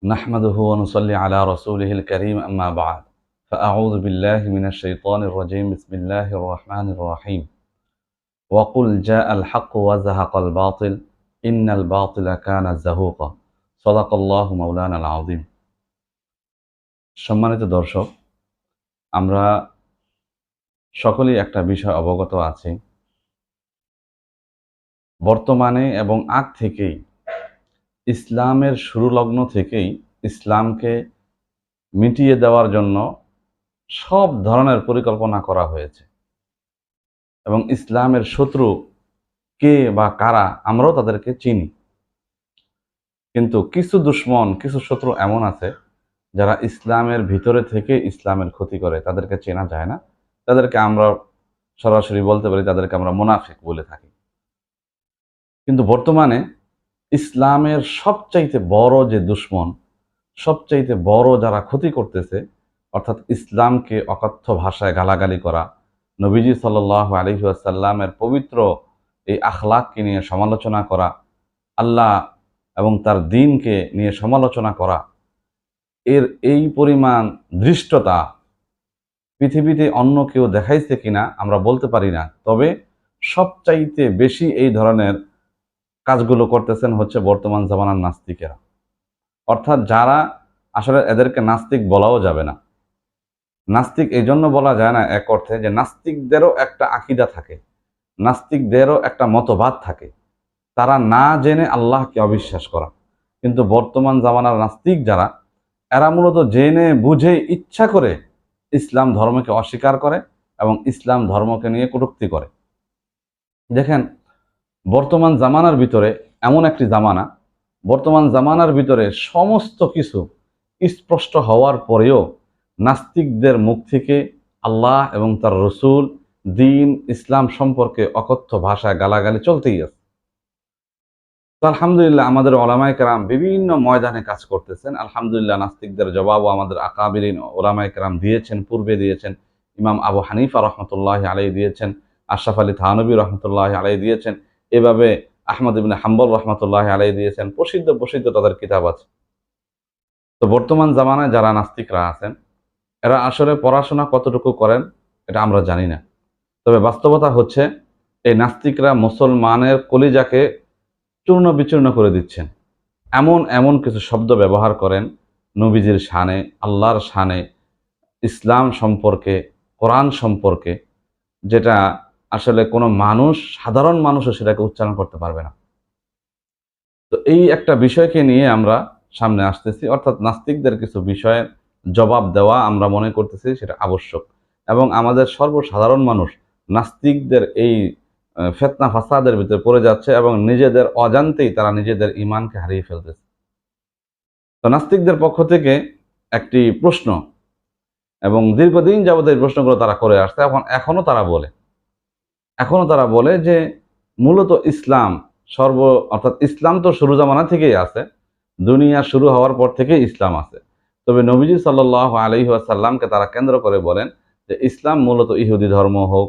نحمده ونصلي على رسوله الكريم أما بعد فأعوذ بالله من الشيطان الرجيم بسم الله الرحمن الرحيم وقل جاء الحق وزهق الباطل إن الباطل كان زهوقا صدق الله مولانا العظيم সম্মানিত দর্শক আমরা সকলেই একটা বিষয় অবগত আছি বর্তমানে এবং আগ থেকেই ইসলামের শুরু লগ্ন থেকেই ইসলামকে মিটিয়ে দেওয়ার জন্য সব ধরনের পরিকল্পনা করা হয়েছে। এবং ইসলামের শত্রু কে বা কারা আমরাও তাদেরকে চিনি। কিন্তু কিছু দুশ্মন, কিছু শত্রু এমন আছে যারা ইসলামের ভিতরে থেকে ইসলামের ক্ষতি করে, তাদেরকে চেনা যায় না। তাদেরকে আমরা সরাসরি বলতে পারি, তাদেরকে আমরা মোনাফিক বলে থাকি। কিন্তু বর্তমানে ইসলামের সবচাইতে বড় যে দুশ্মন, সবচাইতে বড় যারা ক্ষতি করতেছে, অর্থাৎ ইসলামকে অকথ্য ভাষায় গালাগালি করা, নবীজি সাল আলহি আসাল্লামের পবিত্র এই আখলাককে নিয়ে সমালোচনা করা, আল্লাহ এবং তার দিনকে নিয়ে সমালোচনা করা, এর এই পরিমাণ দৃষ্টতা পৃথিবীতে অন্য কেউ দেখাইছে কিনা আমরা বলতে পারি না। তবে সবচাইতে বেশি এই ধরনের কাজগুলো করতেছেন হচ্ছে বর্তমান জামানার নাস্তিকেরা। অর্থাৎ যারা আসলে এদেরকে নাস্তিক বলাও যাবে না। নাস্তিক এই জন্য বলা যায় না এক অর্থে যে নাস্তিকদেরও একটা আকিদা থাকে, নাস্তিকদেরও একটা মতবাদ থাকে। তারা না জেনে আল্লাহকে অবিশ্বাস করা। কিন্তু বর্তমান জামানার নাস্তিক যারা, এরা মূলত জেনে, বুঝে, ইচ্ছা করে ইসলাম ধর্মকে অস্বীকার করে এবং ইসলাম ধর্মকে নিয়ে কটুক্তি করে। দেখেন বর্তমান জামানার ভিতরে এমন একটি জামানা, বর্তমান জামানার ভিতরে সমস্ত কিছু স্পষ্ট হওয়ার পরেও নাস্তিকদের মুখ থেকে আল্লাহ এবং তার রসুল দিন ইসলাম সম্পর্কে অকথ্য ভাষায় গালাগালি চলতেই আছে। তো আলহামদুলিল্লাহ আমাদের ওলামায় কেরাম বিভিন্ন ময়দানে কাজ করতেছেন। আলহামদুলিল্লাহ নাস্তিকদের জবাবও আমাদের আকাবিরিন ওলামায় কেরাম দিয়েছেন, পূর্বে দিয়েছেন। ইমাম আবু হানিফা রহমতুল্লাহ আলাই দিয়েছেন, আশরাফ আলী থানবী রহমতুল্লাহ আলাই দিয়েছেন। এভাবে আহমদ ইবিন হাম্বল রহমতুল্লাহ আলাই দিয়েছেন, প্রসিদ্ধ প্রসিদ্ধ তাদের কিতাব আছে। তো বর্তমান জামানায় যারা নাস্তিকরা আছেন, এরা আসলে পড়াশোনা কতটুকু করেন, এটা আমরা জানি না। তবে বাস্তবতা হচ্ছে, এই নাস্তিকরা মুসলমানের কলিজাকে চূর্ণ বিচূর্ণ করে দিচ্ছেন। এমন এমন কিছু শব্দ ব্যবহার করেন নবীজির শানে, আল্লাহর শানে, ইসলাম সম্পর্কে, কোরআন সম্পর্কে, যেটা আসলে কোনো মানুষ, সাধারণ মানুষও সেটাকে উচ্চারণ করতে পারবে না। তো এই একটা বিষয়কে নিয়ে আমরা সামনে আসতেছি। অর্থাৎ নাস্তিকদের কিছু বিষয়ের জবাব দেওয়া আমরা মনে করতেছি সেটা আবশ্যক। এবং আমাদের সর্বসাধারণ মানুষ নাস্তিকদের এই ফেতনা ফাসাদের ভিতরে পড়ে যাচ্ছে এবং নিজেদের অজান্তেই তারা নিজেদের ইমানকে হারিয়ে ফেলতেছে। তো নাস্তিকদের পক্ষ থেকে একটি প্রশ্ন এবং দীর্ঘদিন যাবত এই প্রশ্নগুলো তারা করে আসছে এখন এখনও তারা বলে। এখনও তারা বলে যে মূলত ইসলাম সর্ব, অর্থাৎ ইসলাম তো শুরু জামানা থেকেই আছে, দুনিয়া শুরু হওয়ার পর থেকেই ইসলাম আছে। তবে নবীজি সাল আলহি আসাল্লামকে তারা কেন্দ্র করে বলেন যে ইসলাম মূলত ইহুদি ধর্ম হোক,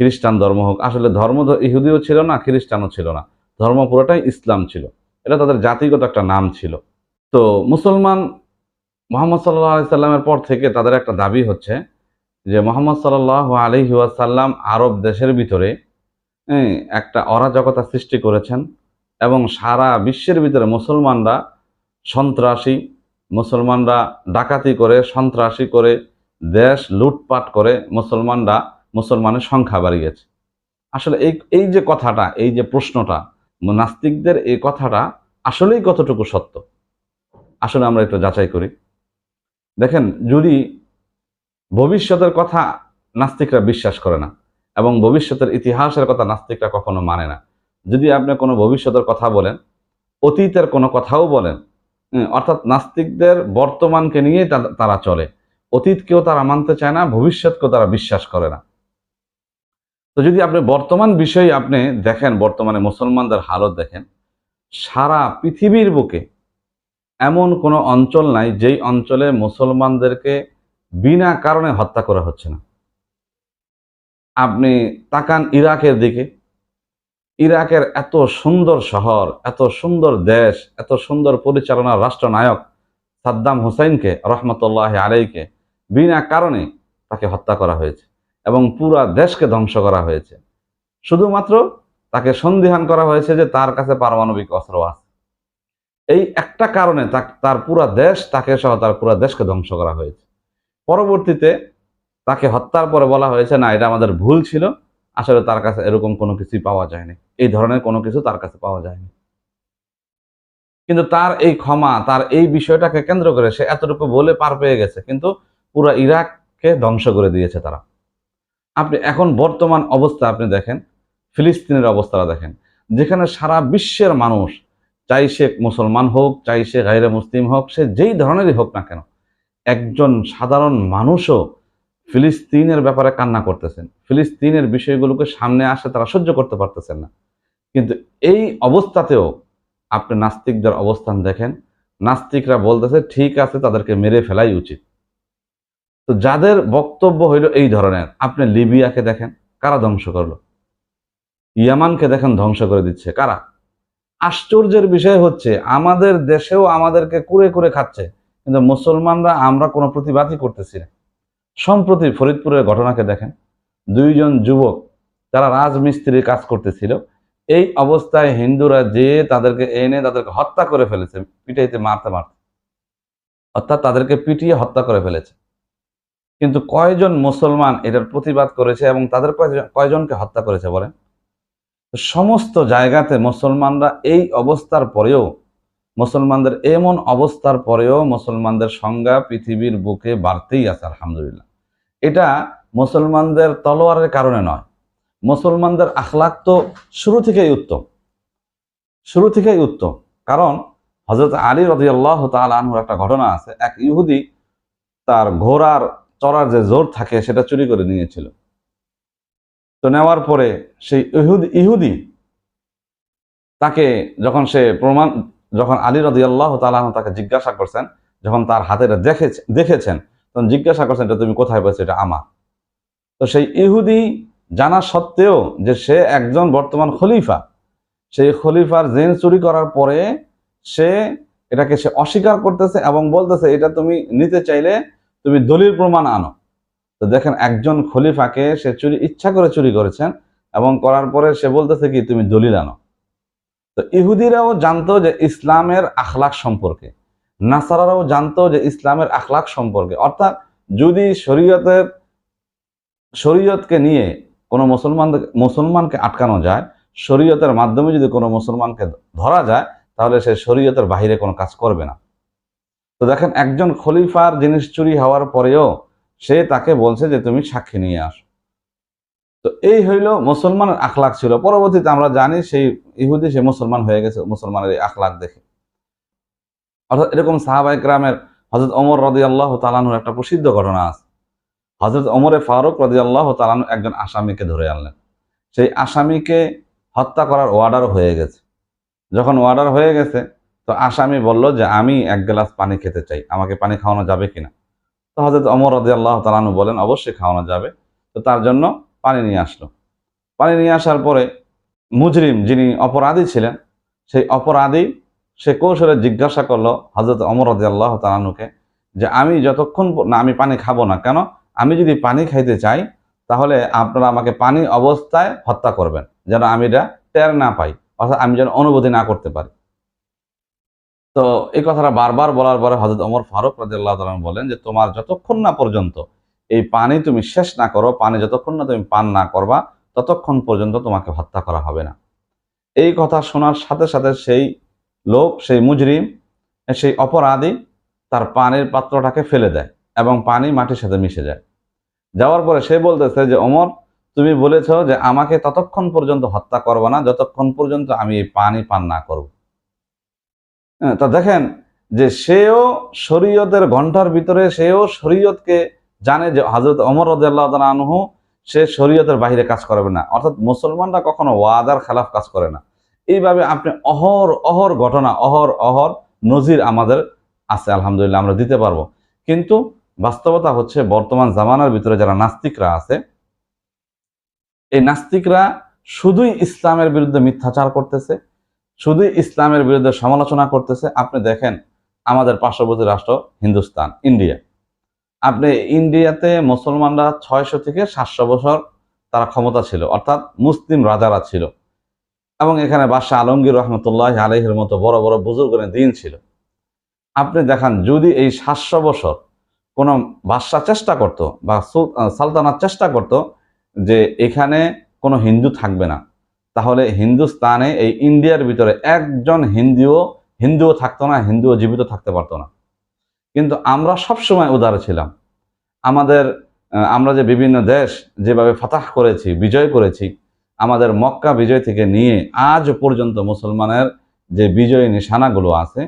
খ্রিস্টান ধর্ম হোক, আসলে ধর্ম ইহুদিও ছিল না, খ্রিস্টানও ছিল না। ধর্ম পুরোটাই ইসলাম ছিল। এটা তাদের জাতিগত একটা নাম ছিল। তো মুসলমান মোহাম্মদ সাল্লাহ সাল্লামের পর থেকে তাদের একটা দাবি হচ্ছে যে মোহাম্মদ সাল্লাহ আলহি ওয়াসাল্লাম আরব দেশের ভিতরে একটা অরাজকতা সৃষ্টি করেছেন এবং সারা বিশ্বের ভিতরে মুসলমানরা সন্ত্রাসী, মুসলমানরা ডাকাতি করে, সন্ত্রাসী করে, দেশ লুটপাট করে মুসলমানরা মুসলমানের সংখ্যা বাড়িয়েছে আসলে এই এই যে কথাটা, এই যে প্রশ্নটা, নাস্তিকদের এই কথাটা আসলেই কতটুকু সত্য? আসলে আমরা একটু যাচাই করি। দেখেন, যদি ভবিষ্যতের কথা নাস্তিকরা বিশ্বাস করে না এবং ভবিষ্যতের ইতিহাসের কথা নাস্তিকরা কখনো মানে না। যদি আপনি কোনো ভবিষ্যতের কথা বলেন, অতীতের কোনো কথাও বলেন অর্থাৎ নাস্তিকদের বর্তমানকে নিয়েই তারা চলে। অতীতকেও তারা মানতে চায় না, ভবিষ্যৎকেও তারা বিশ্বাস করে না। তো যদি আপনি বর্তমান বিষয়ে আপনি দেখেন, বর্তমানে মুসলমানদের হালত দেখেন, সারা পৃথিবীর বুকে এমন কোনো অঞ্চল নাই যেই অঞ্চলে মুসলমানদেরকে বিনা কারণে হত্যা করা হচ্ছে না। আপনি তাকান ইরাকের দিকে। ইরাকের এত সুন্দর শহর, এত সুন্দর দেশ, এত সুন্দর পরিচালনার রাষ্ট্রনায়ক সাদ্দাম হুসাইনকে, রহমতুল্লাহ আলাইকে বিনা কারণে তাকে হত্যা করা হয়েছে এবং পুরা দেশকে ধ্বংস করা হয়েছে। শুধুমাত্র তাকে সন্দিহান করা হয়েছে যে তার কাছে পারমাণবিক অস্ত্র আছে। এই একটা কারণে তার পুরা দেশ তাকে সহ তার পুরা দেশকে ধ্বংস করা হয়েছে। পরবর্তীতে তাকে হত্যার পরে বলা হয়েছে, না, এটা আমাদের ভুল ছিল। আসলে তার কাছে এরকম কোনো কিছুই পাওয়া যায়নি। এই ধরনের কোনো কিছু তার কাছে পাওয়া যায়নি। কিন্তু তার এই ক্ষমা, তার এই বিষয়টাকে কেন্দ্র করে সে এতটুকু বলে পার পেয়ে গেছে। কিন্তু পুরো ইরাককে ধ্বংস করে দিয়েছে তারা। আপনি এখন বর্তমান অবস্থা আপনি দেখেন, ফিলিস্তিনের অবস্থাটা দেখেন। যেখানে সারা বিশ্বের মানুষ, চাই সে মুসলমান হোক, চাই সে গাইরে মুসলিম হোক, সে যেই ধরনেরই হোক না কেন একজন সাধারণ মানুষও ফিলিস্তিনের ব্যাপারে কান্না করতেছেন। ফিলিস্তিনের বিষয়গুলোকে সামনে আসে তারা সহ্য করতে পারতেছেন না। কিন্তু এই অবস্থাতেও আপনি নাস্তিকদের অবস্থান দেখেন। নাস্তিকরা বলতেছে, ঠিক আছে, তাদেরকে মেরে ফেলাই উচিত। তো যাদের বক্তব্য হইল এই ধরনের, আপনি লিবিয়াকে দেখেন, কারা ধ্বংস করল? ইয়ামানকে দেখেন, ধ্বংস করে দিচ্ছে। কারা? আশ্চর্যের বিষয় হচ্ছে, আমাদের দেশেও আমাদেরকে কুরে কুরে খাচ্ছে। কিন্তু মুসলমানরা আমরা কোনো প্রতিবাদই করতেছি না। সম্প্রতি ফরিদপুরের ঘটনাকে দেখেন, দুইজন যুবক যারা রাজমিস্ত্রির কাজ করতেছিল। এই অবস্থায় হিন্দুরা যে তাদেরকে এনে তাদেরকে হত্যা করে ফেলেছে, পিটাইতে, মারতে মারতে, অর্থাৎ তাদেরকে পিটিয়ে হত্যা করে ফেলেছে। কিন্তু কয়জন মুসলমান এটার প্রতিবাদ করেছে এবং তাদের কয়জন, কয়জনকে হত্যা করেছে বলেন? সমস্ত জায়গাতে মুসলমানরা এই অবস্থার পরেও মুসলমানদের এমন অবস্থার পরেও মুসলমানদের সংজ্ঞা পৃথিবীর বুকে বাড়তেই আছে, আলহামদুলিল্লাহ। এটা মুসলমানদের তলোয়ারের কারণে নয়। মুসলমানদের আখলাক তো শুরু থেকেই উত্তম। শুরু থেকেই উত্তম। কারণ হজরত আলী রদিয়াল্লাহ তালুর একটা ঘটনা আছে। এক ইহুদি তার ঘোড়ার চড়ার যে জোর থাকে, সেটা চুরি করে নিয়েছিল। তো নেওয়ার পরে সেই ইহুদি ইহুদি তাকে যখন সে প্রমাণ যখন আলী রদিয়াল্লাহ তালাহ তাকে জিজ্ঞাসা করছেন, যখন তার হাতে দেখেছে দেখেছেন, তখন জিজ্ঞাসা করছেন, এটা তুমি কোথায় পেয়েছ? এটা আমার। তো সেই ইহুদি জানা সত্ত্বেও যে সে একজন বর্তমান খলিফা, সেই খলিফার জেন চুরি করার পরে সে এটাকে সে অস্বীকার করতেছে এবং বলতেছে, এটা তুমি নিতে চাইলে তুমি দলিল প্রমাণ আনো। তো দেখেন একজন খলিফাকে সে চুরি, ইচ্ছা করে চুরি করেছেন এবং করার পরে সে বলতেছে কি, তুমি দলিল আনো। তো ইহুদিরাও জানতো যে ইসলামের আখলাক সম্পর্কে, নাসারারাও জানতো যে ইসলামের আখলাক সম্পর্কে। অর্থাৎ যদি শরীয়তের, শরীয়তকে নিয়ে কোনো মুসলমান মুসলমানকে আটকানো যায়, শরীয়তের মাধ্যমে যদি কোনো মুসলমানকে ধরা যায়, তাহলে সে শরীয়তের বাহিরে কোনো কাজ করবে না। তো দেখেন, একজন খলিফার জিনিস চুরি হওয়ার পরেও সে তাকে বলছে যে, তুমি সাক্ষী নিয়ে আসো। তো এই হইল মুসলমানের আখলাক ছিল। পরবর্তীতে আমরা জানি সেই ইহুদি, সে মুসলমান হয়ে গেছে, মুসলমানের এই আখলাক দেখে। অর্থাৎ এরকম সাহাবাই গ্রামের হজরত অমর রদি আল্লাহ তালানুর একটা প্রসিদ্ধ ঘটনা আছে। হজরত অমরে ফারুক রদি আল্লাহ তালানু একজন আসামিকে ধরে আনলেন। সেই আসামিকে হত্যা করার অর্ডার হয়ে গেছে। যখন অর্ডার হয়ে গেছে, তো আসামি বলল যে, আমি এক গ্লাস পানি খেতে চাই। আমাকে পানি খাওয়ানো যাবে কিনা? তো হজরত অমর রদি আল্লাহ তালানু বলেন, অবশ্যই খাওয়ানো যাবে। তো তার জন্য পানি নিয়ে আসলো। পানি নিয়ে আসার পরে মুজরিম যিনি অপরাধী ছিলেন, সেই অপরাধী সে কৌশলে জিজ্ঞাসা করল হজরত অমর রদি আল্লাহ তালানুকে যে, আমি যতক্ষণ না, আমি পানি খাব না কেন? আমি যদি পানি খাইতে চাই, তাহলে আপনারা আমাকে পানি অবস্থায় হত্যা করবেন, যেন আমি এটা টের না পাই, অর্থাৎ আমি যেন অনুভূতি না করতে পারি। তো এই কথাটা বারবার বলার পরে হজরত ওমর ফারুক রাজিয়াল্লাহ তাআলা বলেন যে, তোমার যতক্ষণ না পর্যন্ত এই পানি তুমি শেষ না করো পানি যতক্ষণ না তুমি পান না করবা ততক্ষণ পর্যন্ত তোমাকে হত্যা করা হবে না। এই কথা শোনার সাথে সাথে সেই লোক সেই মুজরিম সেই অপরাধী তার পানির পাত্রটাকে ফেলে দেয় এবং পানি মাটির সাথে মিশে যায়। যাওয়ার পরে সে বলতেছে যে অমর তুমি বলেছ যে আমাকে ততক্ষণ পর্যন্ত হত্যা করবে না যতক্ষণ পর্যন্ত আমি এই পানি পান না করব। হ্যাঁ, তা দেখেন যে সেও শরীয়তের ঘণ্টার ভিতরে সেও শরীয়তকে জানে যে হজরত অমর রদাল্লাহ আনহু, সে শরীয়তের বাইরে কাজ করবে না। অর্থাৎ মুসলমানরা কখনো ওয়াদার খেলাফ কাজ করে না। এইভাবে আপনি অহর অহর ঘটনা, অহর অহর নজির আমাদের আছে, আলহামদুলিল্লাহ, আমরা দিতে পারব। কিন্তু বাস্তবতা হচ্ছে বর্তমান জামানার ভিতরে যারা নাস্তিকরা আছে, এই নাস্তিকরা শুধুই ইসলামের বিরুদ্ধে মিথ্যাচার করতেছে, শুধুই ইসলামের বিরুদ্ধে সমালোচনা করতেছে। আপনি দেখেন আমাদের পার্শ্ববর্তী রাষ্ট্র হিন্দুস্তান, ইন্ডিয়া। আপনি ইন্ডিয়াতে মুসলমানরা ছয়শো থেকে সাতশো বছর তারা ক্ষমতা ছিল অর্থাৎ মুসলিম রাজারা ছিল। এবং এখানে বাদশাহ আলমগীর রহমতুল্লাহ আলহের মতো বড় বড় বুজুর্গের দিন ছিল। আপনি দেখান যদি এই সাতশো বছর কোনো বাদশাহ চেষ্টা করত বা সুল- আহ, সালতানাত চেষ্টা করত যে এখানে কোনো হিন্দু থাকবে না তাহলে হিন্দুস্তানে এই ইন্ডিয়ার ভিতরে একজন হিন্দুও হিন্দুও থাকতো না হিন্দুও জীবিত থাকতে পারতো না। কিন্তু আমরা সবসময় উদার ছিলাম। আমাদের আমরা যে বিভিন্ন দেশ যেভাবে ফাতাহ করেছি বিজয় করেছি আমাদের মক্কা বিজয় থেকে নিয়ে আজ পর্যন্ত মুসলমানের যে বিজয় নিশানাগুলো আছে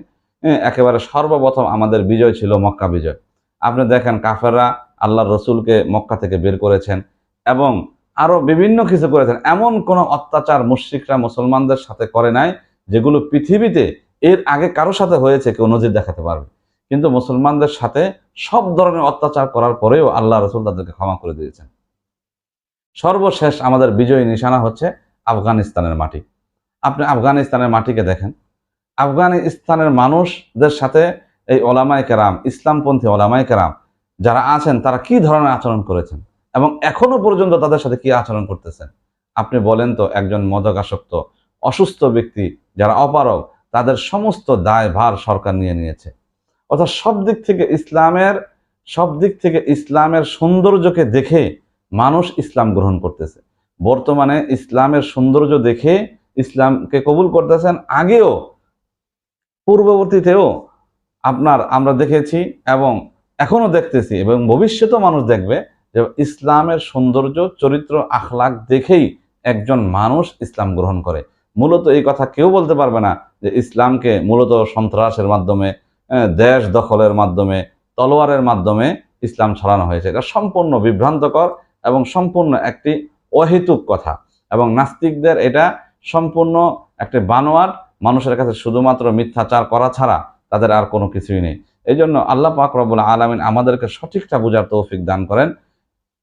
হ্যাঁ, একেবারে সর্বপ্রথম আমাদের বিজয় ছিল মক্কা বিজয়। আপনি দেখেন কাফেররা আল্লাহ রসুলকে মক্কা থেকে বের করেছেন এবং আরও বিভিন্ন কিছু করেছেন। এমন কোন অত্যাচার মুশ্রিকরা মুসলমানদের সাথে করে নাই যেগুলো পৃথিবীতে এর আগে কারও সাথে হয়েছে কেউ নজির দেখাতে পারবে। কিন্তু মুসলমানদের সাথে সব ধরনের অত্যাচার করার পরেও আল্লাহ রসুল তাদেরকে ক্ষমা করে দিয়েছেন। সর্বশেষ আমাদের বিজয়ী নিশানা হচ্ছে আফগানিস্তানের মাটি। আপনি আফগানিস্তানের মাটিকে দেখেন। আফগানিস্তানের মানুষদের সাথে এই ওলামায় কেরাম, ইসলামপন্থী ওলামায় কেরাম যারা আছেন, তারা কি ধরনের আচরণ করেছেন? এবং এখনও পর্যন্ত তাদের সাথে কি আচরণ করতেছেন? আপনি বলেন তো, একজন মদকাসক্ত, অসুস্থ ব্যক্তি যারা অপারগ, তাদের সমস্ত দায় ভার সরকার নিয়ে নিয়েছে। অর্থাৎ সব দিক থেকে ইসলামের, সব দিক থেকে ইসলামের সৌন্দর্যকে দেখে মানুষ ইসলাম গ্রহণ করতেছে। বর্তমানে ইসলামের সৌন্দর্য দেখে ইসলামকে কবুল করতেছেন আগেও, পূর্ববর্তীতেও আপনার আমরা দেখেছি এবং এখনও দেখতেছি এবং ভবিষ্যতেও মানুষ দেখবে যে ইসলামের সৌন্দর্য, চরিত্র আখলাক দেখেই একজন মানুষ ইসলাম গ্রহণ করে। মূলত এই কথা কেউ বলতে পারবে না যে ইসলামকে মূলত সন্ত্রাসের মাধ্যমে দেশ দখলের মাধ্যমে, তলোয়ারের মাধ্যমে ইসলাম ছড়ানো হয়েছে। এটা সম্পূর্ণ বিভ্রান্তকর এবং সম্পূর্ণ একটি অহেতুক কথা এবং নাস্তিকদের এটা সম্পূর্ণ একটি বানোয়াট। মানুষের কাছে শুধুমাত্র মিথ্যাচার করা ছাড়া তাদের আর কোনো কিছুই নেই। এই জন্য আল্লাহ পাক রব্বুল আলমিন আমাদেরকে সঠিকটা বোঝার তৌফিক দান করেন।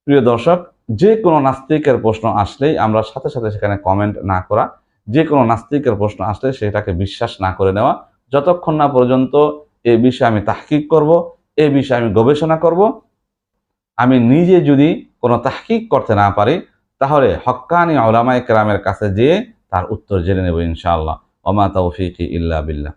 প্রিয় দর্শক, যে কোনো নাস্তিকের প্রশ্ন আসলেই আমরা সাথে সাথে সেখানে কমেন্ট না করা, যে কোনো নাস্তিকের প্রশ্ন আসলে সেটাকে বিশ্বাস না করে নেওয়া। যতক্ষণ না পর্যন্ত এ বিষয়ে আমি তাহকিক করব, এ বিষয়ে আমি গবেষণা করব। আমি নিজে যদি কোনো তাহকিক করতে না পারি, তাহলে হক্কানি আউলামায় কেরামের কাছে যেয়ে তার উত্তর জেনে নেব ইনশাআল্লাহ। ওমা তৌফিকি ইল্লা বিল্লাহ।